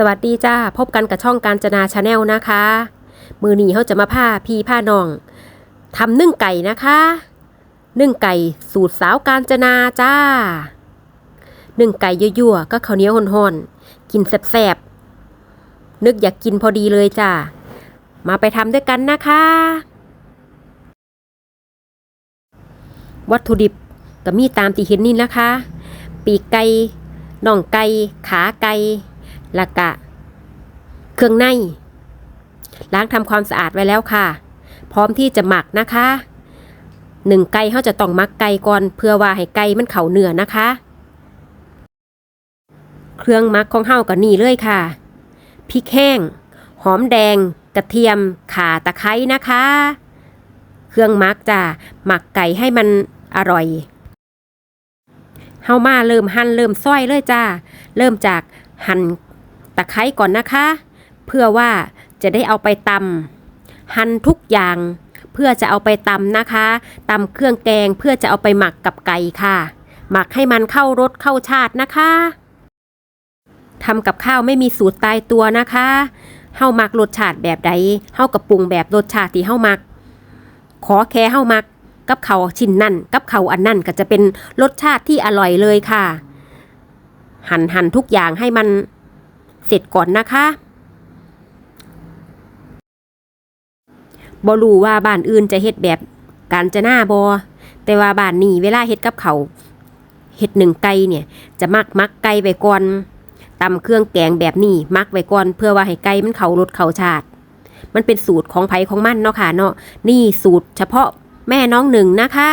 สวัสดีจ้า พบกันกับช่องการจนาชาแนลนะคะ มือนี้เขาจะมาผ้าพี่ผ้าน้อง ทำนึ่งไก่นะคะ นึ่งไก่สูตรสาวการจนาจ้า นึ่งไก่ยั่วๆ ก็ข้าวเหนียวห่อนๆ กินแซ่บๆ นึกอยากกินพอดีเลยจ้า มาไปทำด้วยกันนะคะ วัตถุดิบก็มีตามที่เห็นนี่นะคะ ปีกไก่น่องไก่ ขาไก่ ล้วก็เครื่องใน ล้างทำความสะอาดไว้แล้วค่ะ พร้อมที่จะหมักนะคะหนึ่งไก่เขาจะต้องหมักไก่ก่อนเพื่อว่าให้ไก่มันเข่าเนื้อนะคะ เครื่องหมักของเฮาก็นี่เลยค่ะพริกแห้ง หอมแดง กระเทียมข่าตะไคร้นะคะ เครื่องหมักจะหมักไก่ให้มันอร่อยเฮามาเริ่มหั่นเริ่มซ้อยเลยจ้า เริ่มจากหั่น ตะไคร้ก่อนนะคะ เพื่อว่าจะได้เอาไปตำหั่นทุกอย่าง เพื่อจะเอาไปตำนะคะตำเครื่องแกงเพื่อจะเอาไปหมักกับไก่ค่ะ หมักให้มันเข้ารสเข้าชาตินะคะทำกับข้าวไม่มีสูตรตายตัวนะคะเฮามักรสชาติแบบใดเฮากับปรุงแบบรสชาติที่เฮามัก ขอแค่เฮามัก กับเขาชิ้นนั่นกับเขาอันนั่นก็จะเป็นรสชาติที่อร่อยเลยค่ะ หั่นหั่นทุกอย่างให้มัน เสร็จก่อนนะคะบรู้ว่าบ้านอื่นจะเฮ็ดแบบการจะหน้าบอแต่ว่าบ้านนี้เวลาเฮ็ดกับเขาเฮ็ดหนึ่งไก่เนี่ย จะมักมักไก่ไว้ก่อนตำเครื่องแกงแบบนี้มักไว้ก่อน เพื่อว่าให้ไก่มันเขารสเขาชาติ มันเป็นสูตรของไผของมันเนาะค่ะเนาะนี่สูตรเฉพาะแม่น้องหนึ่งนะคะ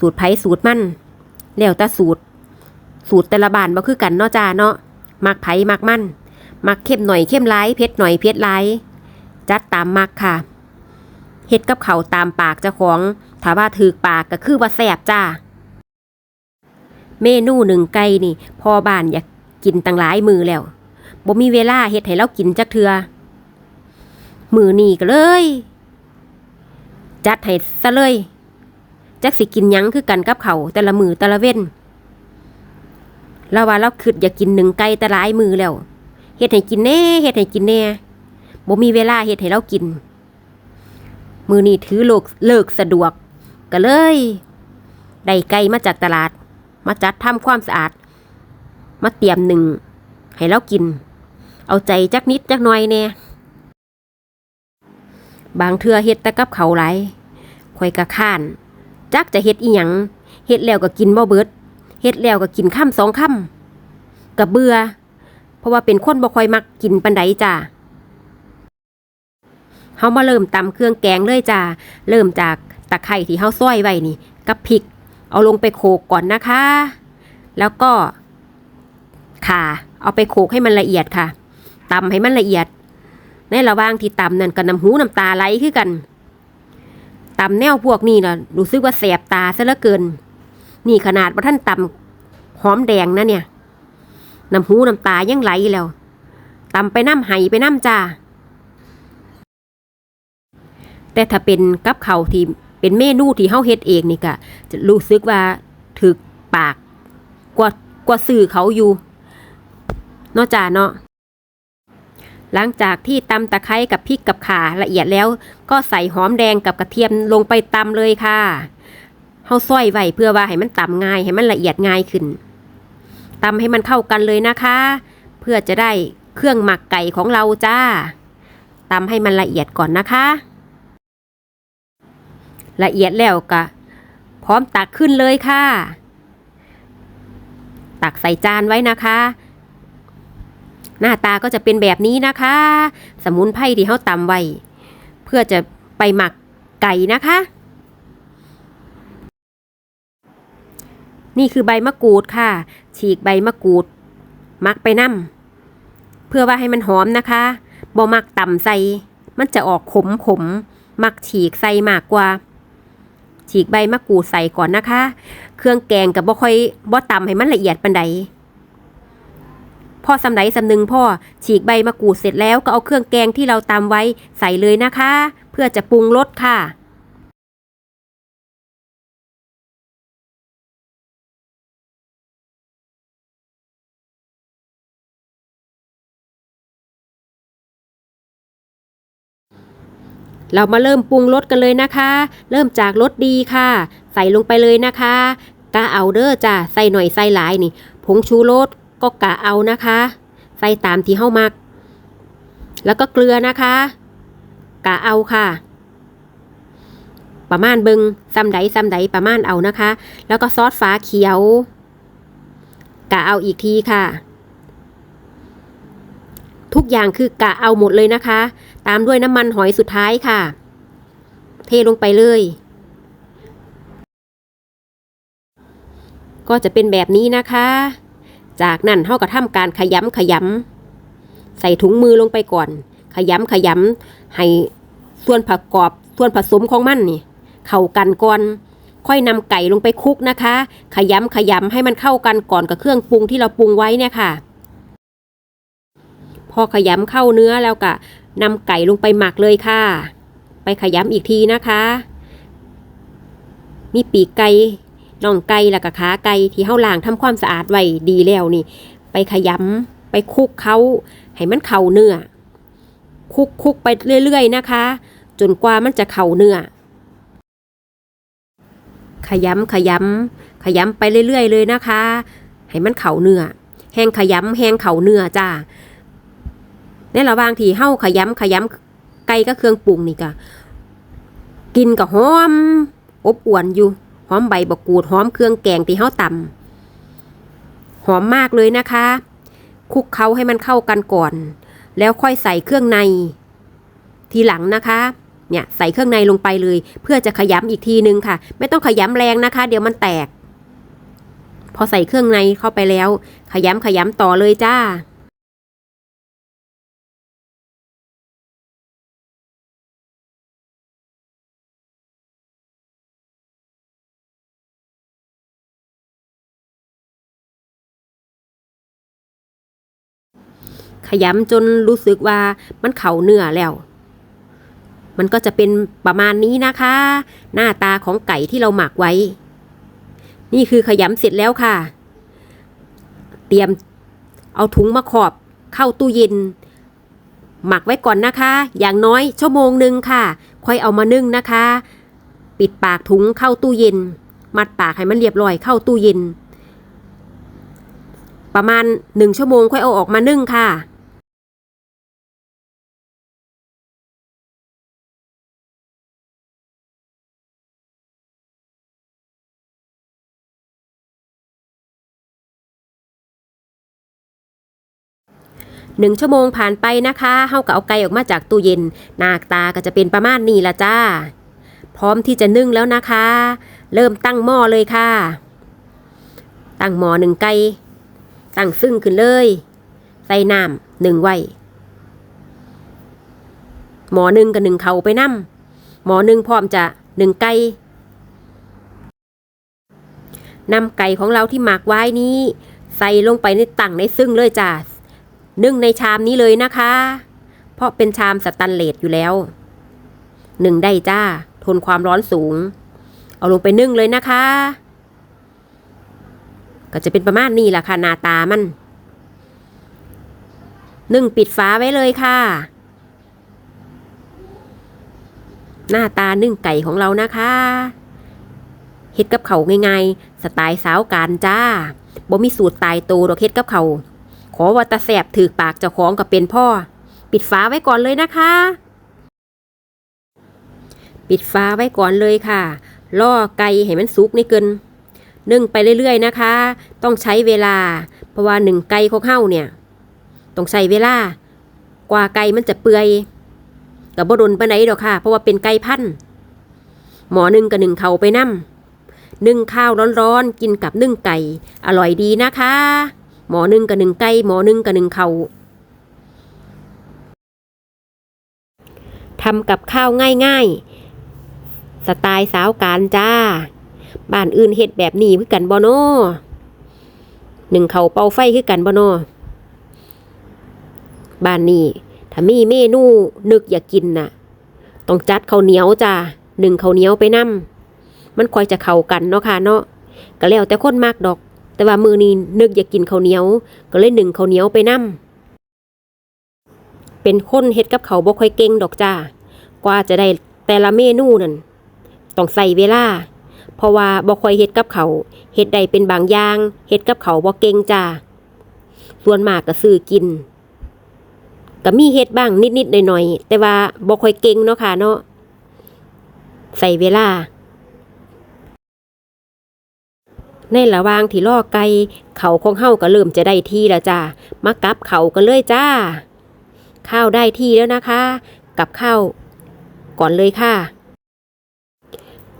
สูตรไผสูตรมันแล้วแต่สูตร สูตรแต่ละบ้านบ่คือกันเนาะจ้าเนาะ มักไผมักมันมักเข้มหน่อยเข้มหลายเผ็ดหน่อยเผ็ดหลายจัดตามมักค่ะเฮ็ดกับเขาตามปากเจ้าของถ้าว่าถือปากก็คือว่าแซ่บจ้า เมนูหนึ่งไก่นี่ พอบ้านอยากกินตั้งหลายมือแล้วบ่มีเวลาเฮ็ดให้เรากินจักเทือมือนี่ก็เลย จัดให้ซะเลยจักสิกินยังคือกันกับเขาแต่ละมือแต่ละเว้น แล้วว่าเราคิดอยากกินหนึ่งไก่แต่หลายมือแล้วเฮ็ดให้กินแน่เฮ็ดให้กินแน่บ่มีเวลาเฮ็ดให้เรากิน มือนี่ถือโลกเลิกสะดวก ก็เลยได้ไก่มาจากตลาด มาจัดทำความสะอาด มาเตรียมหนึ่งให้เรากิน เอาใจจักนิดจักหน่อยแน่บางเทื่อเฮ็ดต่กับเขาไหลายข่อยกะข้าน จักจะเฮ็ดอีหยังเฮ็ดแล้วก็กินบ่เบิด เฮ็ดแล้วก็กินค่ำสองค่ำกับเบื่อ เพราะว่าเป็นคนบ่ค่อยมักกินปันใดจ้าเฮามาเริ่มตำเครื่องแกงเลยจ้าเริ่มจากตะไคร้ที่เฮาซอยไว้นี่ กับพริก เอาลงไปโขกก่อนนะคะ แล้วก็ข่าเอาไปโขกให้มันละเอียดค่ะตำให้มันละเอียด ในระหว่างที่ตำนั่นก็น้ำหูน้ำตาไหลคือกันตำแนวพวกนี้นะรู้สึกว่าแสบตาซะเหลือเกิน นี่ขนาดว่าท่านตำหอมแดงนะเนี่ยน้ำหูน้ำตายังไหลแล้วตำไปน้ำไห้ไปน้ำจ้า แต่ถ้าเป็นกับเขาที่เป็นเมนูที่เฮาเฮ็ดเองนี่ก็จะรู้สึกว่าถึกปากกว่ากว่าสื่อเขาอยู่เนาะจ้าเนาะหลังจากที่ตำตะไคร้กับพริกกับข่าละเอียดแล้ว ก็ใส่หอมแดงกับกระเทียมลงไปตำเลยค่ะาซอยไว้เพื่อว่าให้มันตำง่ายให้มันละเอียดง่ายขึ้นตำให้มันเข้ากันเลยนะคะ เพื่อจะได้เครื่องหมักไก่ของเราจ้าตำให้มันละเอียดก่อนนะคะ ละเอียดแล้วก็พร้อมตักขึ้นเลยค่ะ ตักใส่จานไว้นะคะ หน้าตาก็จะเป็นแบบนี้นะคะ สมุนไพรที่เขาตำไว้ เพื่อจะไปหมักไก่นะคะ นี่คือใบมะกรูดค่ะ ฉีกใบมะกรูด มักไปน้ำเพื่อว่าให้มันหอมนะคะบ่มักต่ำใส่มันจะออกขมขมมักฉีกใส่มากกว่า ฉีกใบมะกรูดใส่ก่อนนะคะ เครื่องแกงกับบ่ค่อยบ่ตำให้มันละเอียดปันใดพ่อสำไดสำนึงพ่อฉีกใบมะกรูดเสร็จแล้วก็เอาเครื่องแกงที่เราตำไว้ใส่เลยนะคะ เพื่อจะปรุงรสค่ะ เรามาเริ่มปรุงรสกันเลยนะคะ เริ่มจากรสดีค่ะ ใส่ลงไปเลยนะคะกะเอาเด้อจ้ะใส่หน่อยใส่หลายนี่ ผงชูรสก็กะเอานะคะ ใส่ตามที่เฮามัก แล้วก็เกลือนะคะกะเอาค่ะ ประมาณเบิงซ้ำใดซ้ำใดประมาณเอานะคะ แล้วก็ซอสฟ้าเขียวกะเอาอีกทีค่ะ ทุกอย่างคือกะเอาหมดเลยนะคะ ตามด้วยน้ำมันหอยสุดท้ายค่ะ เทลงไปเลย ก็จะเป็นแบบนี้นะคะ จากนั้นเท่ากับทำการขยำขยำใส่ถุงมือลงไปก่อน ขยำขยำให้ส่วนประกอบส่วนผสมของมันนี่ เข้ากันก่อนค่อยนำไก่ลงไปคลุกนะคะ ขยำขยำให้มันเข้ากันก่อนกับเครื่องปรุงที่เราปรุงไว้เนี่ยค่ะ พอขยำเข้าเนื้อแล้วก็ นำไก่ลงไปหมักเลยค่ะ ไปขยำอีกทีนะคะ มีปีกไก่น่องไก่แล้วก็ขาไก่ที่เฮาล้างทำความสะอาดไว้ดีแล้วนี่ ไปขยำไปคุกเขาให้มันเข้าเนื้อ คุกคุกไปเรื่อยๆนะคะ จนกว่ามันจะเข้าเนื้อขยำขยำขยำไปเรื่อยๆเลยนะคะ ให้มันเข่าเนื้อแห้งขยำแห้งเข่าเนื้อจ้า ในระหว่างที่เฮาขยำขยำไก่ก็เครื่องปรุงนี่ก็กินกับหอม อบอวนอยู่หอมใบบกูดหอมเครื่องแกงที่เฮาตำหอมมากเลยนะคะคลุกเคล้าให้มันเข้ากันก่อน แล้วค่อยใส่เครื่องใน ทีหลังนะคะ เนี่ยใส่เครื่องในลงไปเลย เพื่อจะขยำอีกทีนึงค่ะ ไม่ต้องขยำแรงนะคะ เดี๋ยวมันแตก พอใส่เครื่องในเข้าไปแล้ว ขยำขยำต่อเลยจ้า ขยำจนรู้สึกว่ามันเข่าเนื้อแล้ว มันก็จะเป็นประมาณนี้นะคะ หน้าตาของไก่ที่เราหมักไว้ นี่คือขยำเสร็จแล้วค่ะ เตรียมเอาถุงมาขอบเข้าตู้เย็น หมักไว้ก่อนนะคะ อย่างน้อยชั่วโมงหนึ่งค่ะ ค่อยเอามานึ่งนะคะ ปิดปากถุงเข้าตู้เย็น มัดปากให้มันเรียบร้อยเข้าตู้เย็นประมาณหนึ่งชั่วโมงค่อยเอาออกมานึ่งค่ะ หนึ่งชั่วโมงผ่านไปนะคะเฮาก็เอาไก่ออกมาจากตู้เย็น หน้าตาก็จะเป็นประมาณนี้ละจ้า พร้อมที่จะนึ่งแล้วนะคะ เริ่มตั้งหม้อเลยค่ะ ตั้งหม้อหนึ่งไก่ตั้งซึ่งขึ้นเลย ใส่น้ำหนึ่งไว้หมอหนึ่งกับหนึ่งเขาไปนั่มหมอหนึ่งพร้อมจะหนึ่งไก่นำไก่ของเราที่หมักไว้นี้ ใส่ลงไปในตั้งในซึ่งเลยจ้า นึ่งในชามนี้เลยนะคะ เพราะเป็นชามสแตันเลสอยู่แล้วหนึ่งได้จ้า ทนความร้อนสูง เอาลงไปนึ่งเลยนะคะ ก็จะเป็นประมาณนี้แหละค่ะหน้าตามัน นึ่งปิดฝาไว้เลยค่ะ หน้าตานึ่งไก่ของเรานะคะเฮ็ดกับเขาง่ายๆ สไตล์สาวการจ้าบ่มีสูตรตายโตดอกเฮ็ดกับเขา ขอว่าตาแสบถือปากเจ้าของกับเป็นพ่อ ปิดฝาไว้ก่อนเลยนะคะ ปิดฝาไว้ก่อนเลยค่ะล่อไก่ให้มันสุกนี่เกินนึ่งไปเรื่อยๆนะคะ ต้องใช้เวลา เพราะว่าหนึ่งไก่ของเฮาเนี่ย ต้องใช้เวลา กว่าไก่มันจะเปื่อยกับบดนไปไหนดอกค่ะ เพราะว่าเป็นไก่พันหมอหนึ่งกับหนึ่งเขาไปนั่มนึ่งข้าวร้อนๆ กินกับนึ่งไก่ อร่อยดีนะคะ หมอหนึ่งกับหนึ่งไก่หมอหนึ่งกับหนึ่งเขาทำกับข้าวง่ายๆ สไตล์สาวการจ้า บ้านอื่นเฮ็ดแบบนี้คือกันบ่โนหนึ่งเขาเป่าไฟคือกันบ่โนบ้านนี้ถ้ามีเมนูนึกอยากกินน่ะ ต้องจัดข้าวเหนียวจ้าหนึ่งข้าวเหนียวไปนํมันคอยจะเข้ากันเนาะค่ะเนาะก็แล้วแต่คนมากดอก แต่ว่ามือนี้นึกอยากกินข้าวเหนียว ก็เลยหนึ่งข้าวเหนียวไปนํเป็นคนเฮ็ดกับเขาบ่ค่อยเก่งดอกจ้า กว่าจะได้แต่ละเมนูนั่นต้องใส่เวลา เพราะว่าบ่ค่อยเฮ็ดกับเขาเฮ็ดได้เป็นบางอย่างเฮ็ดกับเขาบ่เก่งจ้า ส่วนมากก็ซื้อกินก็มีเฮ็ดบ้างนิดๆหน่อยๆแต่ว่าบ่ค่อยเก่งเนาะค่ะเนาะใส่เวลา ในระหว่างที่ล่อไก่เขาของเฮาก็เริ่มจะได้ที่แล้วจ้ามากับเขากันเลยจ้า ข้าวได้ที่แล้วนะคะ กับข้าวก่อนเลยค่ะ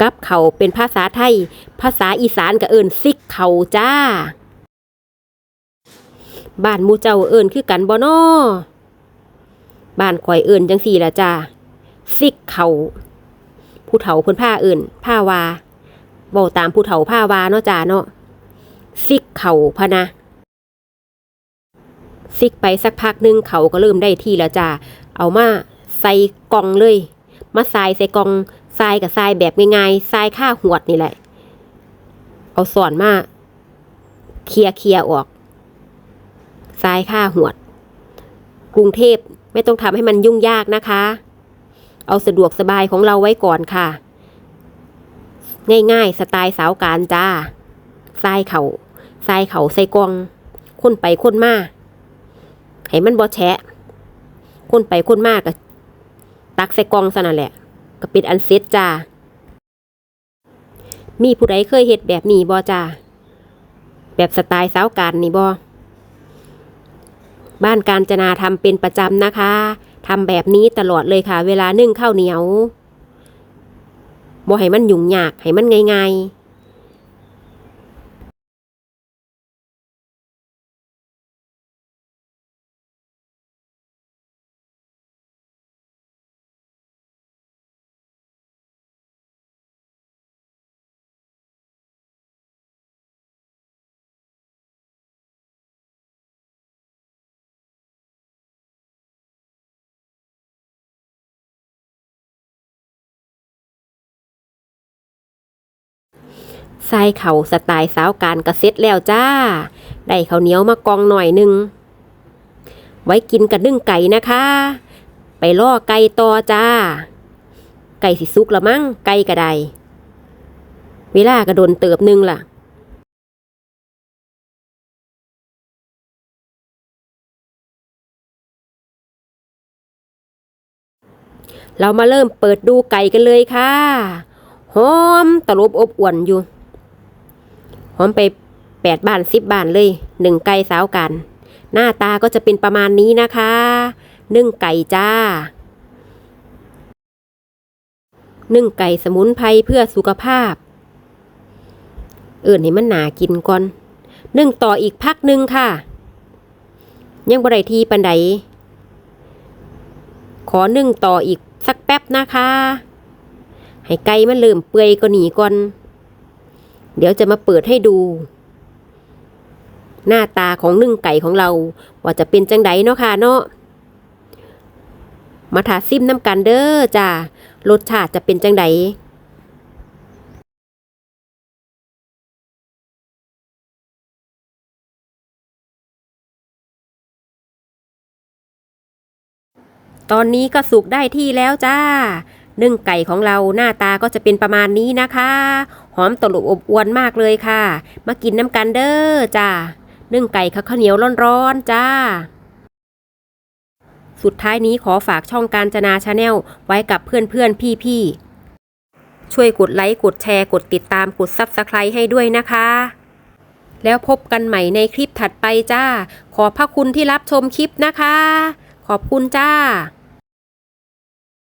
กับเขาเป็นภาษาไทย ภาษาอีสานก็เอิญซิกเขาจ้า บ้านมูเจ้าเอิญคือกันบ่นอบ้านข่อยเอิญจังสี่ละจ้าซิกเขาผู้เฒ่าเพิ่นผ้าเอิญผ้าวา เว้าตามผู้เฒ่าผ้าวาเนาะจ้าเนาะซิกเข่าพะนะซิกไปสักพักหนึงเขาก็เริ่มได้ที่แล้วจ้าเอามาใส่กล่องเลย มาทรายใส่กล่องทรายกับทรายแบบง่ายๆทรายค่าหวดนี่แหละ เอาสอนมาเคลียร์เคลียออกทรายค่าหวด กรุงเทพไม่ต้องทำให้มันยุ่งยากนะคะ เอาสะดวกสบายของเราไว้ก่อนค่ะ ง่ายๆ สไตล์สาวการจ้าทรายเขาทรายเข่าใส่กองคนไปคนมาให้มันบ่แฉะคนไปคนมากก็ตักใส่กองซะนั่นแหละ ก็ป็นอันเซ็ตจ้า มีผู้ใดเคยเฮ็ดแบบนี้บ่จ้า แบบสไตล์สาวการนี่บ่บ้านการจนาทำเป็นประจำนะคะทำแบบนี้ตลอดเลยค่ะ เวลานึ่งข้าวเหนียว บ่ให้มันยุ่งยากให้มันง่ายๆ ใส่เข่าสไตล์สาวการกระเซ็ตแล้วจ้า ได้ข้าวเหนียวมากองหน่อยหนึ่ง ไว้กินกับนึ่งไก่นะคะ ไปล่อไก่ต่อจ้า ไก่สิสุกละมั้งไก่กระไดเวลากระโดนเติบหนึงล่ะเรามาเริ่มเปิดดูไก่กันเลยค่ะ หอมตะลบอบอวนอยู่ หอมไปแปดบ้านสิบบ้านเลยหนึ่งไก่สาวกัน หน้าตาก็จะเป็นประมาณนี้นะคะนึ่งไก่จ้านึ่งไก่สมุนไพรเพื่อสุขภาพ เอื่นให้มันหนากินก่อนนึ่งต่ออีกพักหนึ่งค่ะ ยังบไรทีปันไดขอนึ่งต่ออีกสักแป๊บนะคะ ให้ไก่มันเริ่มเปื่อยก็หนีก่อน เดี๋ยวจะมาเปิดให้ดู หน้าตาของนึ่งไก่ของเรา ว่าจะเป็นจังไดเนาะค่ะเนาะมาถาซิมน้ำกันเด้อจ้ารสชาติจะเป็นจังไดตอนนี้ก็สุกได้ที่แล้วจ้า นึ่งไก่ของเราหน้าตาก็จะเป็นประมาณนี้นะคะ หอมตลบอบอวนมากเลยค่ะ มากินน้ำกันเด้อจ้านึ่งไก่ข้าวเหนียวร้อนๆจ้า สุดท้ายนี้ขอฝากช่องการจนาชาแนลไว้กับเพื่อนๆพี่ๆ ช่วยกดไลค์กดแชร์กดติดตามกดซับสไครต์ให้ด้วยนะคะ แล้วพบกันใหม่ในคลิปถัดไปจ้า ขอพระคุณที่รับชมคลิปนะคะ ขอบคุณจ้า